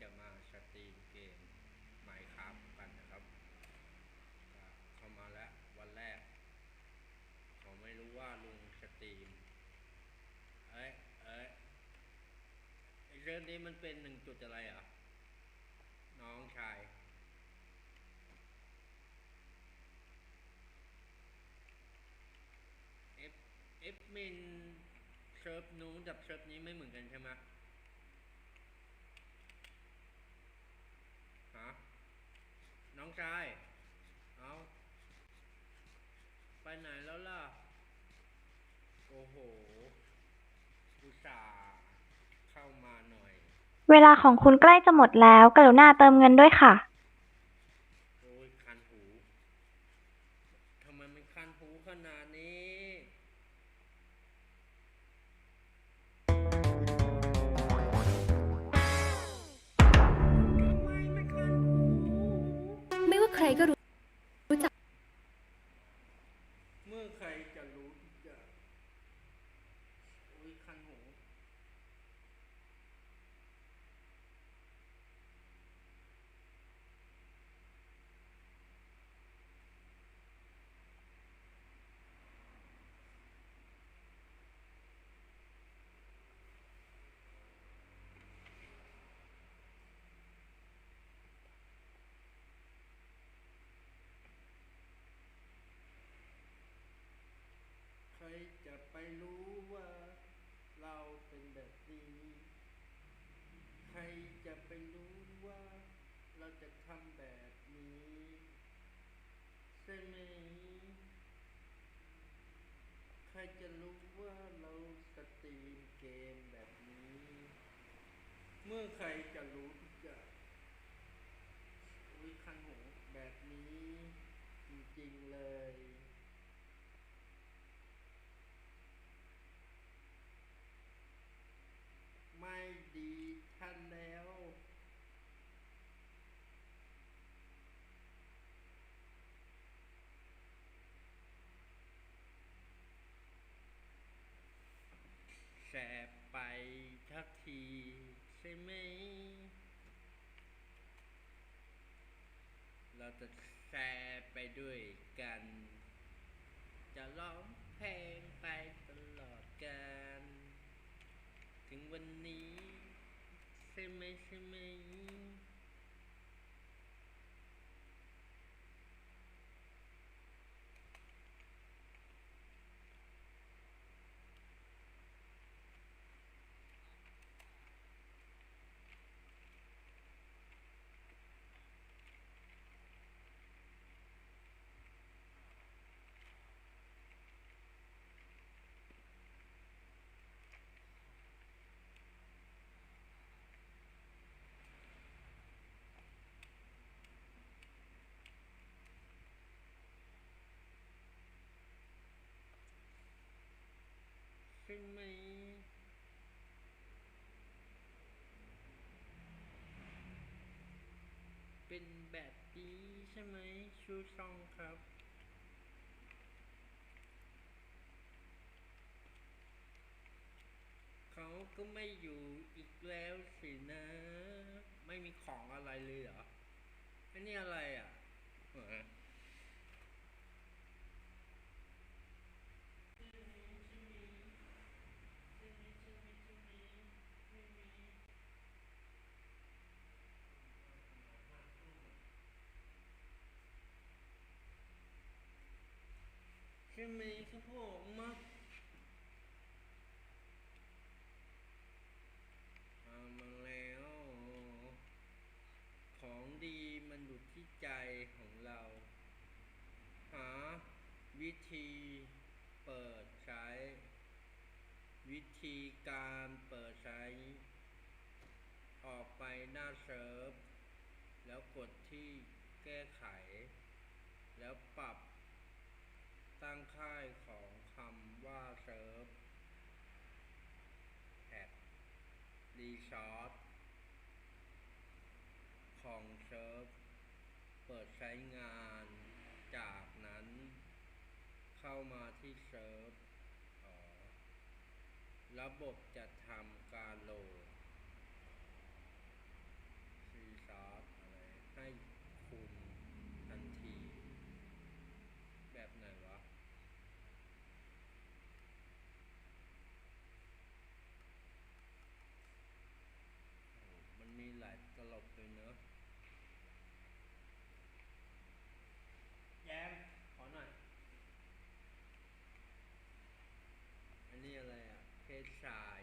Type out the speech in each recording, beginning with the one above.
จะมาสตรีมเกมไมครับกันนะครับเข้ามาแล้ววันแรกผมไม่รู้ว่าลุงสตรีม เอ้ยเอ้ยเรื่องนี้มันเป็นหนึ่งจุดอะไรอะ น้องชายเอฟเอฟมินเซิร์ฟนู้นกับเซิร์ฟนี้ไม่เหมือนกันใช่ไหมฮะ น้องชาย เอาไปไหนแล้วล่ะ โอ้โห อุตส่าห์เข้ามาหน่อย เวลาของคุณใกล้จะหมดแล้ว กรุณาเติมเงินด้วยค่ะ รจะไปรู้ว่าเราจะทำแบบนี้ใช่ไหมใครจะรู้ว่าเราสตรีมเกมแบบนี้ เมื่อใครจะรู้ทุกอย่างอุ้ยคันหูแบบนี้จริงๆเลย ไม่ดีท่านแล้ว แสบไปทักทีใช่ไหม เราจะแสบไปด้วยกัน จะร้องเพลงไปตลอดกัน ถึงวันนี้ ใช่ไหมใช่ไหม ใช่ไหม เป็นแบบนี้ใช่ไหมชูซองครับ เขาก็ไม่อยู่อีกแล้วสินะ ไม่มีของอะไรเลยเหรออันนี้อะไรอะ เออใช่ไหมครับผมมาเอามาแล้ว ของดีมันอยู่ที่ใจของเรา หาวิธีเปิดใช้ วิธีการเปิดใช้ ออกไปหน้าเซิร์ฟ แล้วกดที่แก้ไข แล้วปรับ งค่ายของคำว่าเซิร์ฟแท็รีซอสของเซิร์ฟเปิดใช้งานจากนั้นเข้ามาที่เซิร์ฟระบบจะทำการโหลด ให้คุณทันที แบบไหนวะ โอ้มันมีหลายตลบเลยเนอะแยมขอหน่อย อันนี้อะไร อะเพศชาย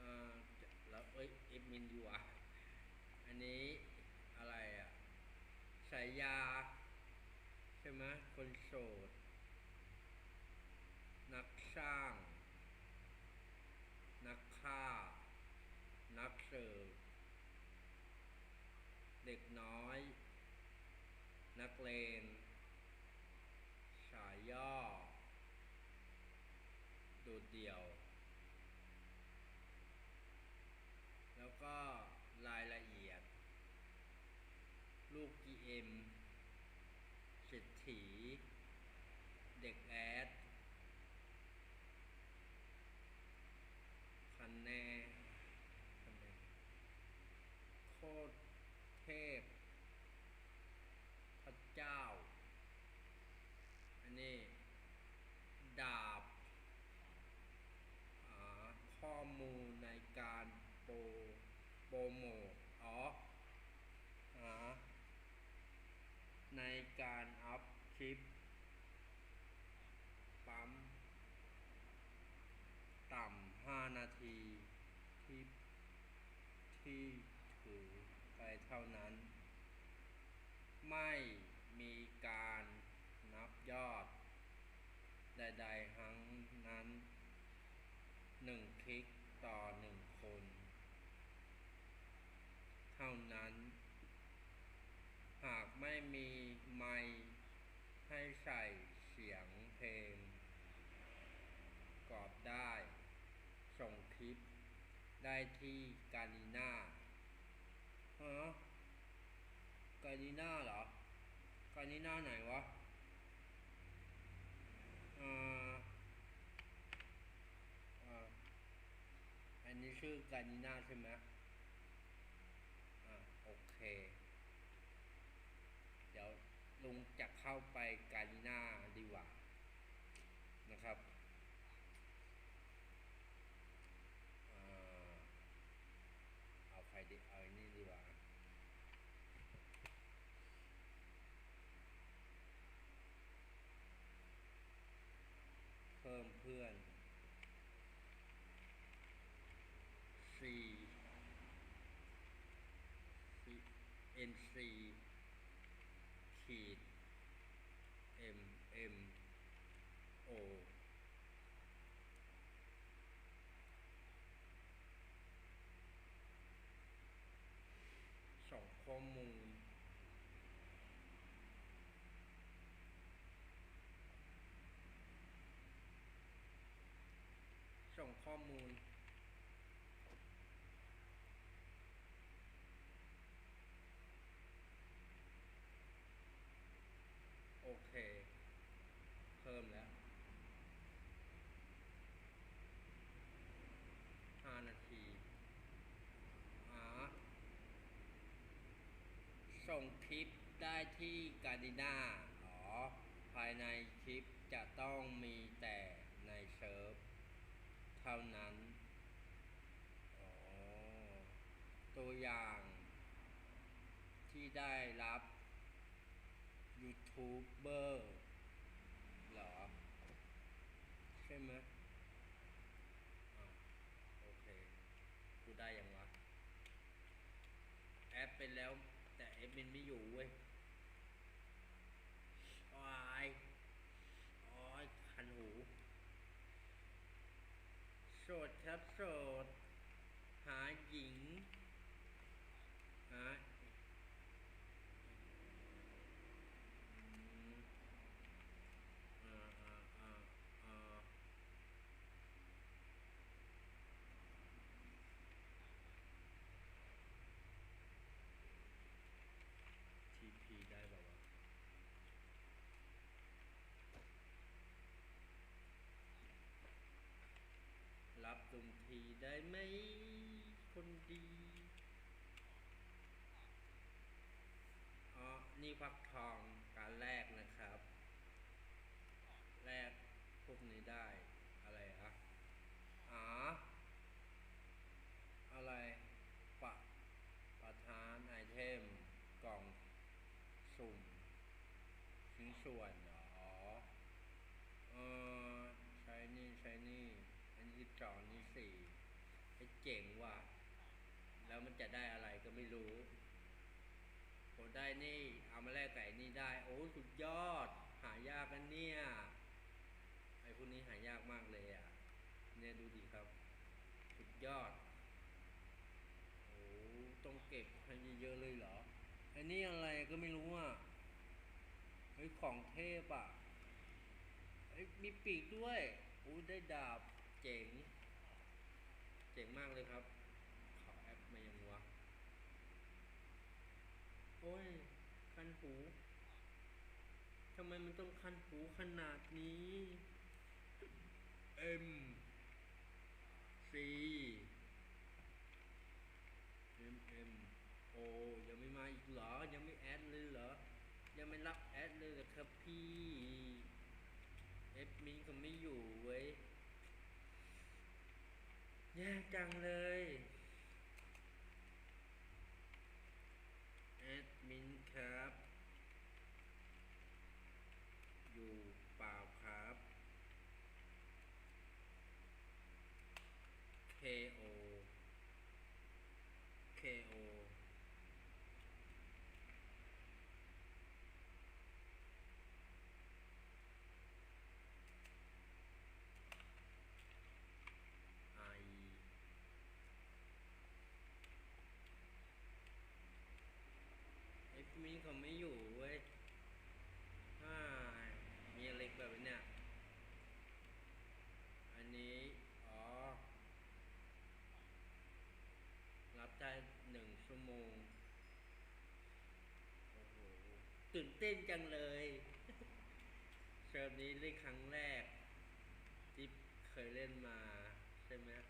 อ่าจะแล้วเอ้ยเอ็มินดีว่าอันนี้อะไรอะสายยา ใช่ไหมคนโสด นักสร้าง นักฆ่า นักเสิร์ฟเด็กน้อย นักเลงสายย่อ โดดเดี่ยว แล้วก็รายละเอียด ลูก GM เศรษฐีเด็กแอดคันแน่คันแน่โคตรเทพ พระเจ้า อันนี้ ดาบข้อมูลในการโปรโปรโมทอ๋ออ่า ในการอัพคลิปปั๊ม ต่ำห้านาทีที่ที่ถือไปเท่านั้น ไม่มีการนับยอด ใดๆทั้งนั้นหนึ่งคลิกต่อหนึ่งคน เท่านั้น ม่มีไมค์ให้ใส่เสียงเพลงกรอบได้ ส่งคลิป ได้ที่กาลิน่าฮะกาลิน่าเหรอกาลิน่าไหนวะอ่าอ่าอันนี้ชื่อกาลิน่าใช่ไหมอ่าโอเค ลุงจะเข้าไปกาลิน่าดีกว่านะครับ อ่าเอาใครดีเอาไอ้นี่ดีกว่า เพิ่มเพื่อน C C N C ขีด M M O ส่งข้อมูลส่งข้อมูล โอเค เพิ่มแล้วห้านาทีอ่า ส่งคลิปได้ที่กาดิน่าอ๋อ ภายในคลิปจะต้องมีแต่ในเซิร์ฟเท่านั้นอ๋อตัวอย่างที่ได้รับยูทูบเบอร์เหรอ ใช่ไหมโอเค กูได้ยังวะ แอปเป็นแล้ว มันไม่อยู่เว้ยโอ้ยโอ้ยคันหู โสดครับโสด หาหญิง หาอืมอ่าอ่าอ่าอ่า ทีพีได้แบบว่าวะ รับตรงทีได้ไหมคนดีอ๋อนี่ฟักทองการแรกนะครับแรกพวกนี้ได้อะไรอะอ๋ออะไรปะประธานไอเทมกล่องสุ่มชิ้นส่วนเหรออ๋อเออใช้นี่ใช้นี่ อันนี้สองอันนี้สี่ไอ้เจ๋งว่ะแล้วมันจะได้อะไรก็ไม่รู้ผมได้นี่ เอามาแลกไก่นี่ได้ โอ้สุดยอด หายากกันเนี่ยไอ้พวกนี้หายากมากเลยอะ เนี่ยดูดีครับ สุดยอด โอ้ต้องเก็บให้เยอะๆเลยเหรอไอันนี้อะไรก็ไม่รู้อะเฮ้ยของเทพอะเฮ้ยมีปีกด้วยโอ้ได้ดาบ เจ๋ง เจ๋งมากเลยครับ ขอแอปมายังวะ โอ้ย คันหูทำไมมันต้องคันหูขนาดนี้ M C M M O ยังไม่มาอีกเหรอ ยังไม่แอดเลยเหรอ ยังไม่รับแอดเลยเหรอครับพี่ เอฟมินก็ไม่อยู่เว้ย แย่จังเลยแอดมินครับ อยู่เปล่าครับ KO ไอเอฟมินเขาไม่อยู่เว้ยอ้ายมีอะไรแบบเนี้ยอันนี้ อ๋อ รับได้หนึ่ง ชั่วโมง โอ้โห ตื่นเต้นจังเลยเซิร์ฟนี้เล่นครั้งแรกที่เคยเล่นมา ใช่ไหมฮะ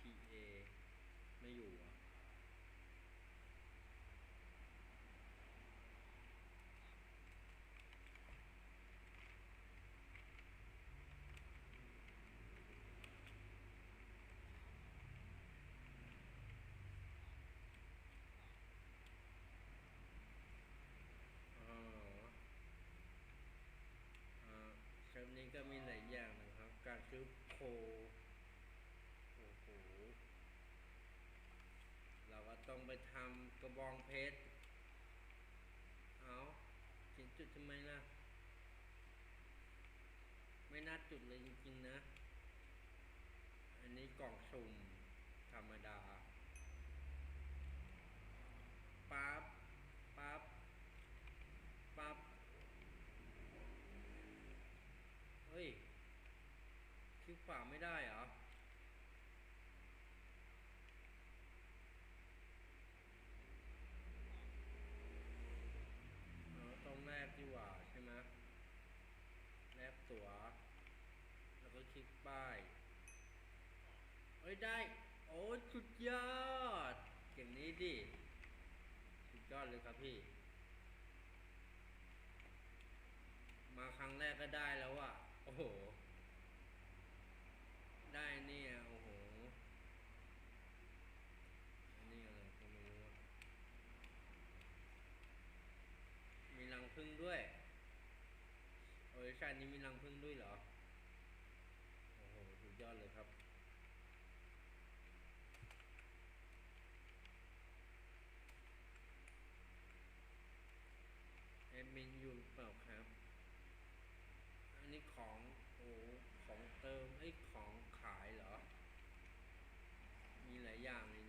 TA ไม่อยู่เหรอะ อ๋ออ่าเทอมนี้ก็มีหลายอย่างนะครับ การซื้อ โคโอ้โหเราก็ต้องไปทำกระบองเพชร เอาจินจุดทำไมล่ะ ไม่น่าจุดเลยจริงๆนะ อันนี้กล่องสุ่มธรรมดา ปั๊บ ปั๊บ ปั๊บ เฮ้ยคลิกขวาไม่ได้เหรอ เออต้องแลกดีกว่าใช่ไหมแลก ตัว๋ว แล้วก็คลิกป้ายเฮ้ยได้ โอ้ยสุดยอด อย่างนี้ดิ สุดยอดเลยครับพี่ มาครั้งแรกก็ได้แล้วอะโอ้โห ได้เนี่ย โอ้โหนนี้อะไรก็ไม่รู้มีรังผึ้งด้วย ออชาตินี้มีรังผึ้งด้วยเหรอ โอ้โหสุดยอดเลยครับ แอดมินอยู่เปล่าครับ อันนี้ของโอ้ของเติมไอ้ของขายเหรอ มีหลายอย่างเลย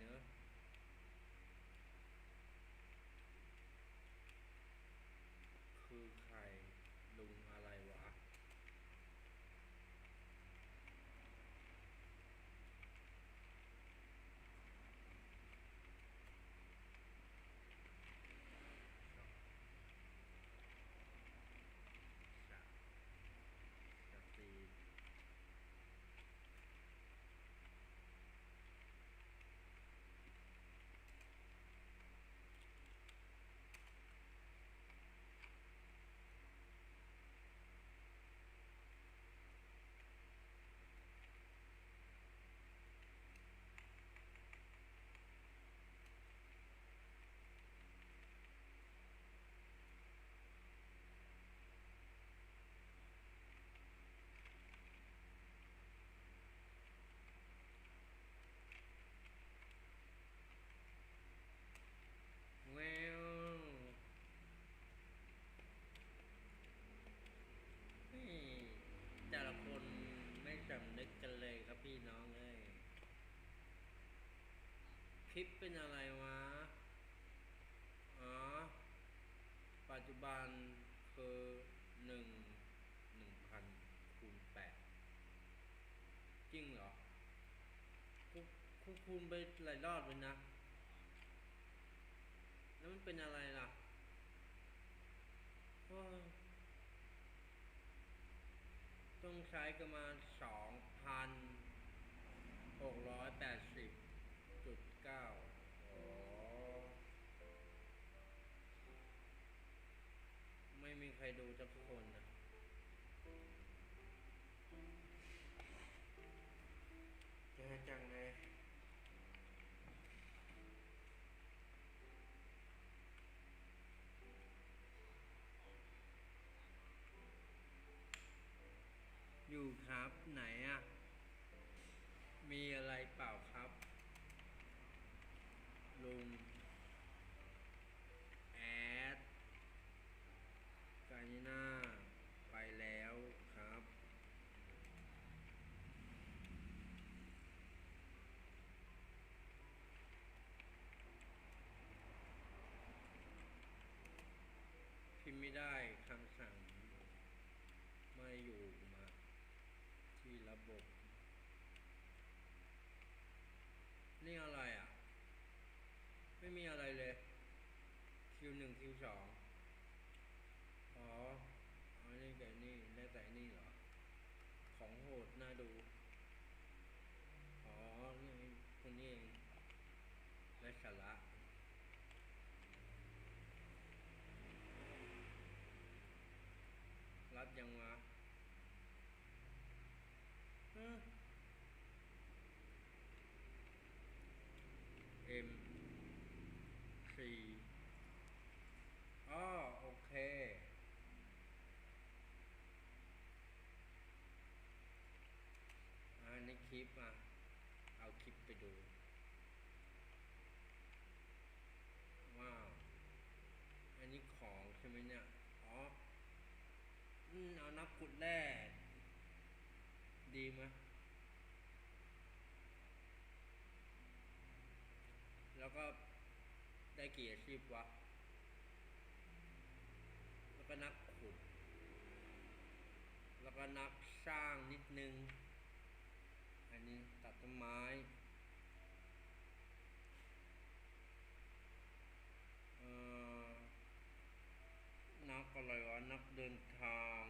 ี่น้องเอ้ยคลิปเป็นอะไรวะ อ๋อ ปัจจุบันคือหนึ่งหนึ่งพันคูณแปดจริงเหรอคูคูคูณไปหลายรอบเลยนะ แล้วมันเป็นอะไรล่ะต้องใช้ประมาณสอง หกร้อยแปดสิบจุดเก้าอ๋อ ไม่มีใครดูสักคนนะแย่จังเลยอยู่ครับไหนอะมีอะไรเปล่าครับ ลุง แอด กาญนาไปแล้วครับ พิมพ์ไม่ได้คำสั่ง ไม่อยู่มาที่ระ บบนี่อะไรอะ ไม่มีอะไรเลยคิวหนึ่งคิวสองอ๋ออันนี้กับอันนี่ได้แต่นี่เหรอ ของโหดน่าดู อ๋อ นี่คนนี้เองได้สาระรับยังวะ ฮึเอ็มสี่อ๋อโอเคอ่าในคลิปอะ เอาคลิปไปดู ว้าว อันนี้ของใช่ไหมเนี่ย อ๋อ อืมเอานับขุดแร่ ดีไหมแล้วก็ได้กี่อาชีพวะ แล้วก็นักขุด แล้วก็นักสร้างนิดนึง อันนี้ตัดต้นไม้ เอ่อ นักอะไรวะ นักเดินทาง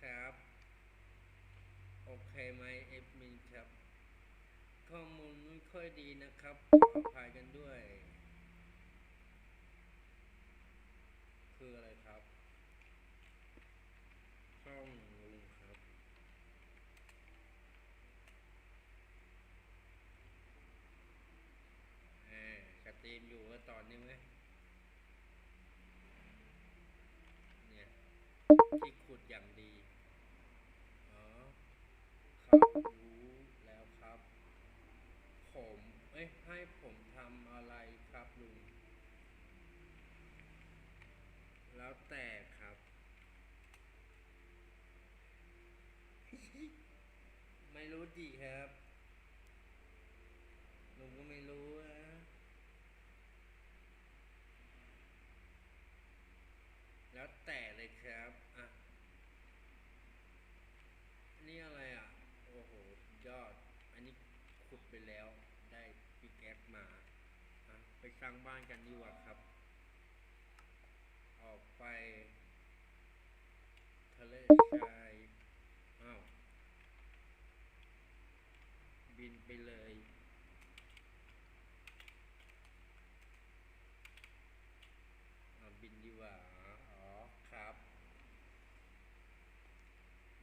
ครับ โอเคไหมเอฟมินครับ ข้อมูลไม่ค่อยดีนะครับขออภัยกันด้วย คืออะไรครับช่องลุงครับแหมสตรีมอยู่ว่าตอนนี้ไหมเนี่ยที่ขุดอย่างดี อ๋อ ครับรู้แล้วครับ ผม เอ้ยให้ผมทำอะไรครับลุง แล้วแต่ครับ ไม่รู้ดีครับ ลุงก็ไม่รู้นะแล้วแต่เลยครับ อะนนี้อะไรอะ โอ้โห ยอด อันนี้ขุดไปแล้ว ได้ปิกแอคมา อะ ไป สร้างบ้านกันดีกว่าครับ ออกไป ทะเลทรายอ้าวบินไปเลยเอาบินดีกว่าอ๋อครับ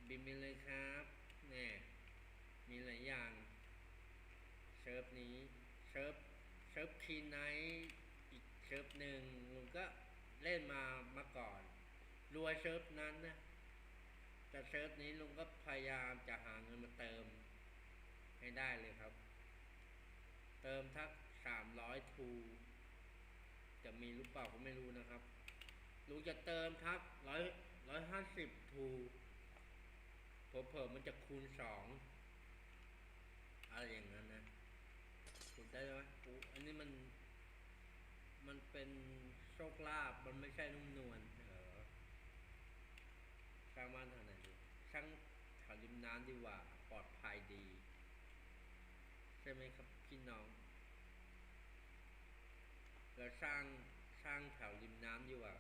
บินไปเลยครับแน่มีหลายอย่างเซิร์ฟนี้เซิร์ฟ เซิร์ฟคีไนอีกเซิร์ฟหนึ่งลุงก็เล่นมามาก่อนรวยเซิร์ฟนั้นนะแต่เซิร์ฟนี้ลุงก็พยายามจะหาเงินมาเติมให้ได้เลยครับ เติมทักสามร้อยทูจะมีหรือเปล่าก็ไม่รู้นะครับลุงจะเติมทักร้อยร้อยห้าสิบทูเผลอๆมันจะคูณสองอะไรอย่างนั้นนะ ถูกได้ไหมอูอันนี้มัน มันเป็นโชคลาภมันไม่ใช่นุ่มนวลเออสร้างบ้านทางไหนดีช่างแถวริมน้ำดีกว่า ปลอดภัยดี ใช่ไหมครับพี่น้องเราสร้างสร้างแถวริมน้ำดีกว่า